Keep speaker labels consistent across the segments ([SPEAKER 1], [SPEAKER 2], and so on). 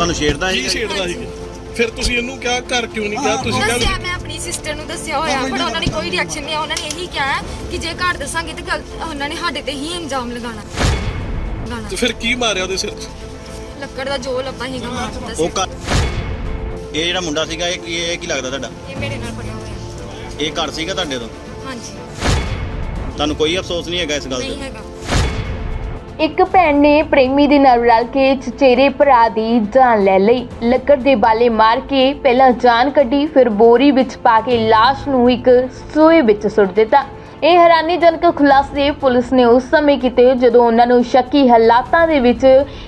[SPEAKER 1] ਤੁਹਾਨੂੰ ਛੇੜਦਾ
[SPEAKER 2] ਕੀ
[SPEAKER 1] ਸੀ
[SPEAKER 2] ਛੇੜਦਾ ਸੀ? ਫਿਰ ਤੁਸੀਂ ਇਹਨੂੰ ਕਿਹਾ ਘਰ ਕਿਉਂ ਨਹੀਂ ਕਿਹਾ? ਤੁਸੀਂ
[SPEAKER 3] ਦੱਸਿਆ
[SPEAKER 2] ਕਿਹਾ
[SPEAKER 3] ਮੈਂ ਆਪਣੀ ਸਿਸਟਰ ਨੂੰ ਦੱਸਿਆ ਹੋਇਆ ਪਰ ਉਹਨਾਂ ਨੇ ਕੋਈ ਰਿਐਕਸ਼ਨ ਨਹੀਂ ਉਹਨਾਂ ਨੇ ਇਹੀ ਕਿਹਾ ਕਿ ਜੇ ਘਰ ਦੱਸਾਂਗੇ ਤੇ ਗਲਤ ਉਹਨਾਂ ਨੇ ਸਾਡੇ ਤੇ ਹੀ ਇਲਜ਼ਾਮ ਲਗਾਉਣਾ। ਲਗਾਉਣਾ।
[SPEAKER 2] ਤੇ ਫਿਰ ਕੀ ਮਾਰਿਆ ਉਹਦੇ ਸਿਰ 'ਚ?
[SPEAKER 3] ਲੱਕੜ ਦਾ ਜੋ ਲੱਭਾ ਹੀਗਾ ਮਾਰ ਦਿੱਤਾ ਸੀ
[SPEAKER 1] ਉਹ ਘਰ ਇਹ ਜਿਹੜਾ ਮੁੰਡਾ ਸੀਗਾ ਇਹ ਕੀ ਇਹ ਕੀ ਲੱਗਦਾ ਤੁਹਾਡਾ?
[SPEAKER 3] ਇਹ ਮੇਰੇ ਨਾਲ ਪੜਿਆ ਹੋਇਆ।
[SPEAKER 1] ਇਹ ਘਰ ਸੀਗਾ ਤੁਹਾਡੇ ਤੋਂ?
[SPEAKER 3] ਹਾਂਜੀ।
[SPEAKER 1] ਤੁਹਾਨੂੰ ਕੋਈ ਅਫਸੋਸ ਨਹੀਂ ਹੈਗਾ ਇਸ ਗੱਲ
[SPEAKER 3] ਨਹੀਂ ਹੈਗਾ।
[SPEAKER 4] ਇੱਕ ਭੈਣ ਨੇ ਪ੍ਰੇਮੀ ਦੇ ਨਾਲ ਰਲ ਕੇ ਚਚੇਰੇ ਭਰਾ ਦੀ ਜਾਨ ਲੈ ਲਈ। ਲੱਕੜ ਦੇ ਬਾਲੇ ਮਾਰ ਕੇ ਪਹਿਲਾਂ ਜਾਨ ਕੱਢੀ, ਫਿਰ ਬੋਰੀ ਵਿੱਚ ਪਾ ਕੇ ਲਾਸ਼ ਨੂੰ ਇੱਕ ਸੂਏ ਵਿੱਚ ਸੁੱਟ ਦਿੱਤਾ। ਇਹ ਹੈਰਾਨੀਜਨਕ ਖੁਲਾਸੇ ਪੁਲਿਸ ਨੇ ਉਸ ਸਮੇਂ ਕੀਤੇ ਜਦੋਂ ਉਹਨਾਂ ਨੂੰ ਸ਼ੱਕੀ ਹਾਲਾਤਾਂ ਦੇ ਵਿੱਚ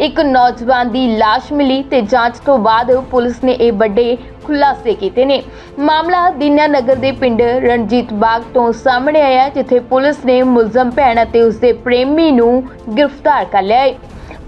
[SPEAKER 4] ਇੱਕ ਨੌਜਵਾਨ ਦੀ ਲਾਸ਼ ਮਿਲੀ ਤੇ ਜਾਂਚ ਤੋਂ ਬਾਅਦ ਪੁਲਿਸ ਨੇ ਇਹ ਵੱਡੇ ਖੁਲਾਸੇ ਕੀਤੇ ਨੇ। ਮਾਮਲਾ ਦੀਨਾ ਨਗਰ ਦੇ ਪਿੰਡ ਰਣਜੀਤ ਬਾਗ ਤੋਂ ਸਾਹਮਣੇ ਆਇਆ ਜਿੱਥੇ ਪੁਲਿਸ ਨੇ ਮੁਲਜ਼ਮ ਭੈਣ ਅਤੇ ਉਸਦੇ ਪ੍ਰੇਮੀ ਨੂੰ ਗ੍ਰਿਫਤਾਰ ਕਰ ਲਿਆ ਹੈ।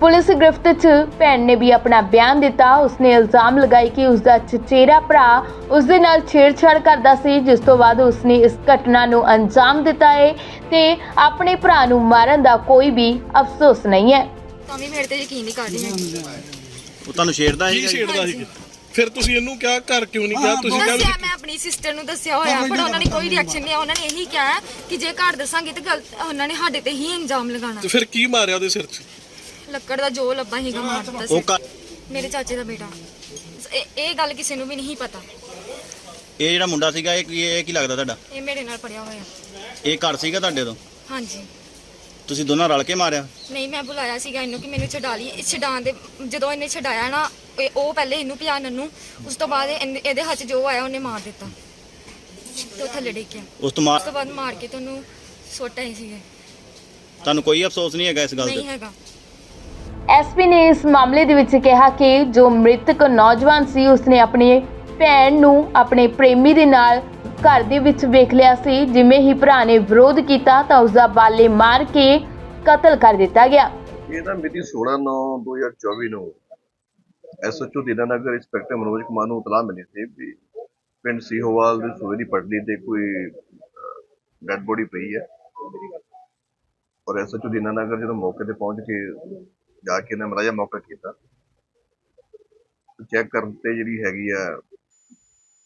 [SPEAKER 4] ਪੁਲਿਸ ਗ੍ਰਿਫਤ 'ਚ ਭੈਣ ਨੇ ਵੀ ਆਪਣਾ ਬਿਆਨ ਦਿੱਤਾ। ਉਸਨੇ ਇਲਜ਼ਾਮ ਲਗਾਈ ਕਿ ਉਸਦਾ ਚਚੇਰਾ ਭਰਾ ਉਸਦੇ ਨਾਲ ਛੇੜਛਾੜ ਕਰਦਾ ਸੀ ਜਿਸ ਤੋਂ ਬਾਅਦ ਉਸਨੇ ਇਸ ਘਟਨਾ ਨੂੰ ਅੰਜਾਮ ਦਿੱਤਾ ਹੈ ਤੇ ਆਪਣੇ ਭਰਾ ਨੂੰ ਮਾਰਨ ਦਾ ਕੋਈ ਵੀ ਅਫਸੋਸ ਨਹੀਂ ਹੈ।
[SPEAKER 3] ਤਾਂ ਵੀ ਮੇਰੇ ਤੇ ਯਕੀਨ ਨਹੀਂ ਕਰ ਰਹੀ ਹੈਗੀ।
[SPEAKER 1] ਉਹ ਤੁਹਾਨੂੰ ਛੇੜਦਾ
[SPEAKER 2] ਕੀ
[SPEAKER 1] ਸੀ
[SPEAKER 2] ਛੇੜਦਾ ਸੀ? ਫਿਰ ਤੁਸੀਂ ਇਹਨੂੰ ਕਿਹਾ ਘਰ ਕਿਉਂ ਨਹੀਂ ਕਿਹਾ? ਤੁਸੀਂ
[SPEAKER 3] ਦੱਸਿਆ
[SPEAKER 2] ਕਿਹਾ
[SPEAKER 3] ਮੈਂ ਆਪਣੀ ਸਿਸਟਰ ਨੂੰ ਦੱਸਿਆ ਹੋਇਆ ਪਰ ਉਹਨਾਂ ਨੇ ਕੋਈ ਰਿਐਕਸ਼ਨ ਨਹੀਂ ਉਹਨਾਂ ਨੇ ਇਹੀ ਕਿਹਾ ਕਿ ਜੇ ਘਰ ਦੱਸਾਂਗੇ ਤੇ ਗਲਤ ਉਹਨਾਂ ਨੇ ਸਾਡੇ ਤੇ ਹੀ ਇਲਜ਼ਾਮ ਲਗਾਉਣਾ।
[SPEAKER 2] ਤੇ ਫਿਰ ਕੀ ਮਾਰਿਆ ਉਹਦੇ ਸਿਰ 'ਚ?
[SPEAKER 3] ਲੱਕੜ ਦਾ ਜੋ ਲੱਭਾ ਹੀਗਾ ਮਾਰ ਦਿੱਤਾ
[SPEAKER 1] ਉਹ
[SPEAKER 3] ਸੀ।
[SPEAKER 1] ਘਰ
[SPEAKER 3] ਮੇਰੇ ਚਾਚੇ ਦਾ ਬੇਟਾ। ਇਹ ਇਹ ਗੱਲ ਕਿਸੇ ਨੂੰ ਵੀ ਨਹੀਂ ਪਤਾ।
[SPEAKER 1] ਇਹ ਜਿਹੜਾ ਮੁੰਡਾ ਸੀਗਾ ਇਹ ਕੀ ਇਹ ਕੀ ਲੱਗਦਾ ਤੁਹਾਡਾ?
[SPEAKER 3] ਇਹ ਮੇਰੇ ਨਾਲ ਪੜਿਆ ਹੋਇਆ।
[SPEAKER 1] ਇਹ ਘਰ ਸੀਗਾ ਤੁਹਾਡੇ ਤੋਂ?
[SPEAKER 3] ਹਾਂਜੀ।
[SPEAKER 1] ਤੁਸੀਂ ਦੋਨਾਂ ਰਲ ਕੇ ਮਾਰਿਆ?
[SPEAKER 3] ਨਹੀਂ ਮੈਂ ਬੁਲਾਇਆ ਸੀਗਾ ਇਹਨੂੰ ਕਿ ਮੈਨੂੰ ਛਡਾ ਲਈ। ਇਹ ਛਡਾਉਣ ਦੇ ਜਦੋਂ ਇਹਨੇ ਛਡਾਇਆ ਨਾ ਇਹ- ਉਹ ਪਹਿਲੇ ਇਹਨੂੰ ਪਿਆਨ ਨੂੰ ਉਸ ਤੋਂ ਬਾਅਦ ਇਹਨੇ- ਇਹਦੇ ਹੱਥ 'ਚ ਜੋ ਆਇਆ ਉਹਨੇ ਮਾਰ ਦਿੱਤਾ। ਤੇ ਉਹ ਥੱਲੇ ਡਿੱਗ ਗਿਆ।
[SPEAKER 1] ਉਸ ਤੋਂ ਮਾਰ
[SPEAKER 3] ਉਸ ਤੋਂ ਬਾਅਦ ਮਾਰ ਕੇ ਤੁਹਾਨੂੰ ਸੁੱਟ ਆਏ ਸੀਗੇ।
[SPEAKER 1] ਤੁਹਾਨੂੰ ਕੋਈ ਅਫਸੋਸ ਨਹੀਂ ਹੈਗਾ ਇਸ ਗੱਲ
[SPEAKER 3] ਨਹੀਂ
[SPEAKER 1] ਤੇ
[SPEAKER 3] ਹੈਗਾ।
[SPEAKER 4] ਐਸਪੀ ਨੇ ਇਸ ਮਾਮਲੇ ਦੇ ਵਿੱਚ ਕਿਹਾ ਕਿ ਜੋ ਮ੍ਰਿਤਕ ਨੌਜਵਾਨ ਸੀ, ਉਸਨੇ ਆਪਣੀ ਭੈਣ ਨੂੰ ਆਪਣੇ ਪ੍ਰੇਮੀ ਦੇ ਨਾਲ ਘਰ ਦੇ ਵਿੱਚ ਵੇਖ ਲਿਆ ਸੀ। ਜਿਵੇਂ ਹੀ ਭਰਾ ਨੇ ਵਿਰੋਧ ਕੀਤਾ, ਤਾਂ ਉਸਦਾ ਬਾਲੇ ਮਾਰ ਕੇ ਕਤਲ ਕਰ ਦਿੱਤਾ ਗਿਆ।
[SPEAKER 5] ਇਹ ਨਾ ਮਿਤੀ 16/9/2024 ਨੂੰ ਐਸਐਚਓ ਦੀਨਾਨਗਰ ਇੰਸਪੈਕਟਰ ਮਨੋਜ ਕੁਮਾਰ ਨੂੰ ਇਤਲਾਹ ਮਿਲੀ ਸੀ ਵੀ ਪਿੰਡ ਸੀਹੋਵਾਲ ਦੇ ਸੂਏ ਦੀ ਪਟੜੀ ਤੇ ਕੋਈ ਡੈਡ ਬੋਡੀ ਪਈ ਹੈ। ਔਰ ਐਸਐਚਓ ਦੀਨਾਨਗਰ ਜਦੋਂ ਮੌਕੇ ਤੇ ਪਹੁੰਚ ਕੇ ਜਾ ਕੇ ਨੇ ਮਲਾਜਾ ਮੌਕਾ ਕੀਤਾ। ਚੈੱਕ ਕਰਨ ਤੇ ਜਿਹੜੀ ਹੈਗੀ ਆ,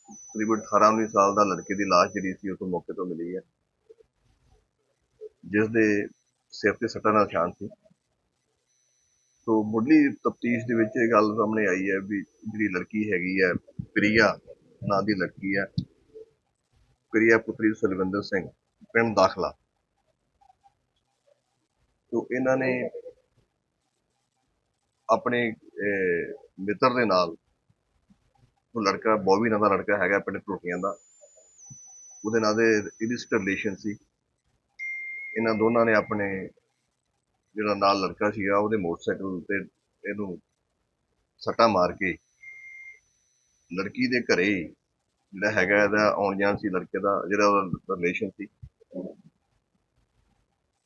[SPEAKER 5] ਤਕਰੀਬਨ 18 19 ਸਾਲ ਦਾ ਲੜਕੇ ਦੀ ਲਾਸ਼ ਜਿਹੜੀ ਸੀ, ਉਹ ਮੌਕੇ ਤੋਂ ਮਿਲੀ ਹੈ ਜਿਸ ਦੇ ਸਿਰ ਤੇ ਸੱਟਾਂ ਦਾ ਨਿਸ਼ਾਨ ਸੀ। ਸੋ ਮੁੱਢਲੀ ਤਫਤੀਸ਼ ਦੇ ਵਿੱਚ ਇਹ ਗੱਲ ਸਾਹਮਣੇ ਆਈ ਹੈ ਵੀ ਜਿਹੜੀ ਲੜਕੀ ਹੈਗੀ ਹੈ ਪ੍ਰਿਆ ਨਾਂ ਦੀ ਲੜਕੀ ਹੈ ਪ੍ਰਿਆ ਪੁੱਤਰੀ ਸੁਲਵਿੰਦਰ ਸਿੰਘ, ਪਿੰਡ ਦਾਖਲਾ। ਸੋ ਇਹਨਾਂ ਨੇ ਆਪਣੇ ਮਿੱਤਰ ਦੇ ਨਾਲ ਉਹ ਲੜਕਾ ਬੋਬੀ ਨਾਂ ਦਾ ਲੜਕਾ ਹੈਗਾ ਪਿੰਡ ਟੋਟੀਆਂ ਦਾ। ਉਹਦੇ ਨਾਲ ਦੇ ਇਲਿਸਟ ਰਿਲੇਸ਼ਨ ਸੀ। ਇਹਨਾਂ ਦੋਨਾਂ ਨੇ ਆਪਣੇ ਜਿਹੜਾ ਨਾਲ ਲੜਕਾ ਸੀਗਾ, ਉਹਦੇ ਮੋਟਰਸਾਈਕਲ ਤੇ ਇਹਨੂੰ ਸੱਟਾ ਮਾਰ ਕੇ ਲੜਕੀ ਦੇ ਘਰੇ ਜਿਹੜਾ ਹੈਗਾ ਇਹਦਾ ਆਉਣ ਜਾਣ ਸੀ, ਲੜਕੇ ਦਾ ਜਿਹੜਾ ਉਹਦਾ ਰਿਲੇਸ਼ਨ ਸੀ।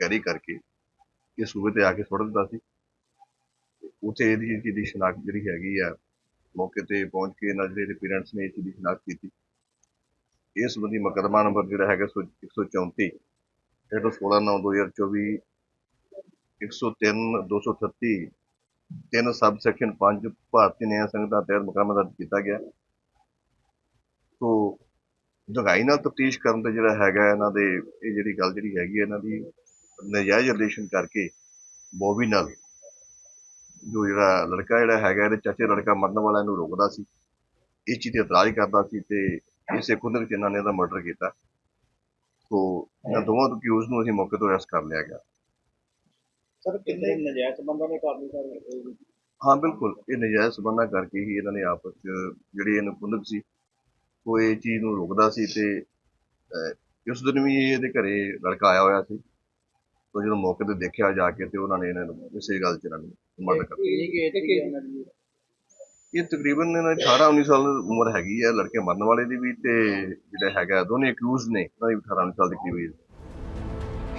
[SPEAKER 5] ਕੈਰੀ ਕਰਕੇ ਇਹ ਸੂਬੇ ਤੇ ਆ ਕੇ ਸੁੱਟ ਦਿੱਤਾ ਸੀ। ਤੇ ਉੱਥੇ ਇਹਦੀ ਚੀਜ਼ ਦੀ ਸ਼ਨਾਖਤ ਜਿਹੜੀ ਹੈਗੀ ਆ, ਮੌਕੇ ਤੇ ਪਹੁੰਚ ਕੇ ਇਹਨਾਂ ਜਿਹੜੇ ਪੇਰੈਂਟਸ ਨੇ ਇਹ ਚੀਜ਼ ਦੀ ਸ਼ਨਾਖਤ ਕੀਤੀ। ਇਸ ਸੰਬੰਧੀ ਮੁਕੱਦਮਾ ਨੰਬਰ ਜਿਹੜਾ ਹੈਗਾ ਸੌ- 134 ਜਿਹੜਾ 16 9 2024 103 238 ਤਿੰਨ ਸਬ ਸੈਕਸ਼ਨ 5 ਭਾਰਤੀ ਨਿਆਂ ਸੰਹਿਤਾ ਤਹਿਤ ਮੁਕੱਦਮਾ ਦਰਜ ਕੀਤਾ ਗਿਆ। ਸੋ ਜਗਾਈ ਨਾਲ ਤਫਤੀਸ਼ ਕਰਨ ਤੇ ਜਿਹੜਾ ਹੈਗਾ ਇਹਨਾਂ ਦੇ, ਇਹ ਜਿਹੜੀ ਗੱਲ ਜਿਹੜੀ ਹੈਗੀ ਹੈ ਇਹਨਾਂ ਦੀ ਨਜਾਇਜ਼ ਰਿਲੇਸ਼ਨ ਕਰਕੇ ਬੋਬੀ ਨਾਲ ਜੋ ਜਿਹੜਾ ਲੜਕਾ ਜਿਹੜਾ ਹੈਗਾ ਇਹਦੇ ਚਾਚੇ ਲੜਕਾ ਮਰਨ ਵਾਲਾ ਇਹਨੂੰ ਰੋਕਦਾ ਸੀ। ਇਸ ਚੀਜ਼ ਤੇ ਇਤਰਾਜ਼ ਕਰਦਾ ਸੀ ਤੇ ਇਸੇ ਕੁੰਦਕ ਚ ਇਹਨਾਂ ਨੇ ਇਹਦਾ ਮਰਡਰ ਕੀਤਾ। ਸੋ ਇਹਨਾਂ ਦੋਵਾਂ ਤੋਂ ਅਕਿਊਜ਼ ਨੂੰ ਅਸੀਂ ਮੌਕੇ ਤੋਂ ਅਰੈਸਟ ਕਰ ਲਿਆ ਗਿਆ।
[SPEAKER 6] ਸਰ ਕਿੰਨੇ ਨਜਾਇਜ਼ ਬੰਦਾ ਨੇ ਕਾਬੂ ਕਰ ਲਿਆ
[SPEAKER 5] ਹਾਂ ਬਿਲਕੁਲ। ਇਹ ਨਜਾਇਜ਼ ਸਬੰਧਾਂ ਕਰਕੇ ਹੀ ਇਹਨਾਂ ਨੇ ਆਪਸ ਚ ਜਿਹੜੀ ਇਹਨੂੰ ਕੁੰਦਕ ਸੀ ਉਹ ਇਹ ਚੀਜ਼ ਨੂੰ ਰੋਕਦਾ ਸੀ ਤੇ ਉਸ ਦਿਨ ਵੀ ਇਹਦੇ ਘਰੇ ਲੜਕਾ ਆਇਆ ਹੋਇਆ ਸੀ। ਤੋਂ ਜਦੋਂ ਮੌਕੇ ਤੇ ਦੇਖਿਆ ਜਾ ਕੇ ਤੇ ਉਹਨਾਂ ਨੇ ਇਹਨਾਂ ਨੂੰ ਇਸੇ ਗੱਲ ਚ ਇਹਨਾਂ ਨੂੰ ਮਰਡਰ ਕਰ ਇਹ ਤਕਰੀਬਨ ਇਹਨਾਂ ਦੀ 18 19 ਸਾਲ ਉਮਰ ਹੈਗੀ ਹੈ ਲੜਕੇ ਮਰਨ ਵਾਲੇ ਦੀ ਵੀ ਤੇ ਜਿਹੜਾ ਹੈਗਾ ਦੋਨੇ ਅਕਿਊਜ਼ ਨੇ ਉਹਨਾਂ ਦੀ ਵੀ 18 19 ਸਾਲ ਦੀ ਕਰੀਬ age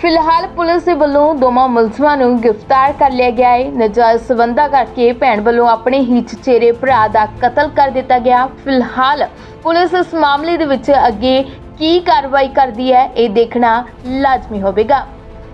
[SPEAKER 4] ਫਿਲਹਾਲ ਪੁਲਿਸ ਦੇ ਵੱਲੋਂ ਦੋਵਾਂ ਮੁਲਜ਼ਮਾਂ ਨੂੰ ਗ੍ਰਿਫਤਾਰ ਕਰ ਲਿਆ ਗਿਆ ਹੈ। ਨਜਾਇਜ਼ ਸਬੰਧਾਂ ਕਰਕੇ ਭੈਣ ਵੱਲੋਂ ਆਪਣੇ ਹੀ ਚਚੇਰੇ ਭਰਾ ਦਾ ਕਤਲ ਕਰ ਦਿੱਤਾ ਗਿਆ। ਫਿਲਹਾਲ ਪੁਲਿਸ ਇਸ ਮਾਮਲੇ ਦੇ ਵਿੱਚ ਅੱਗੇ ਕੀ ਕਾਰਵਾਈ ਕਰਦੀ ਹੈ ਇਹ ਦੇਖਣਾ ਲਾਜ਼ਮੀ ਹੋਵੇਗਾ।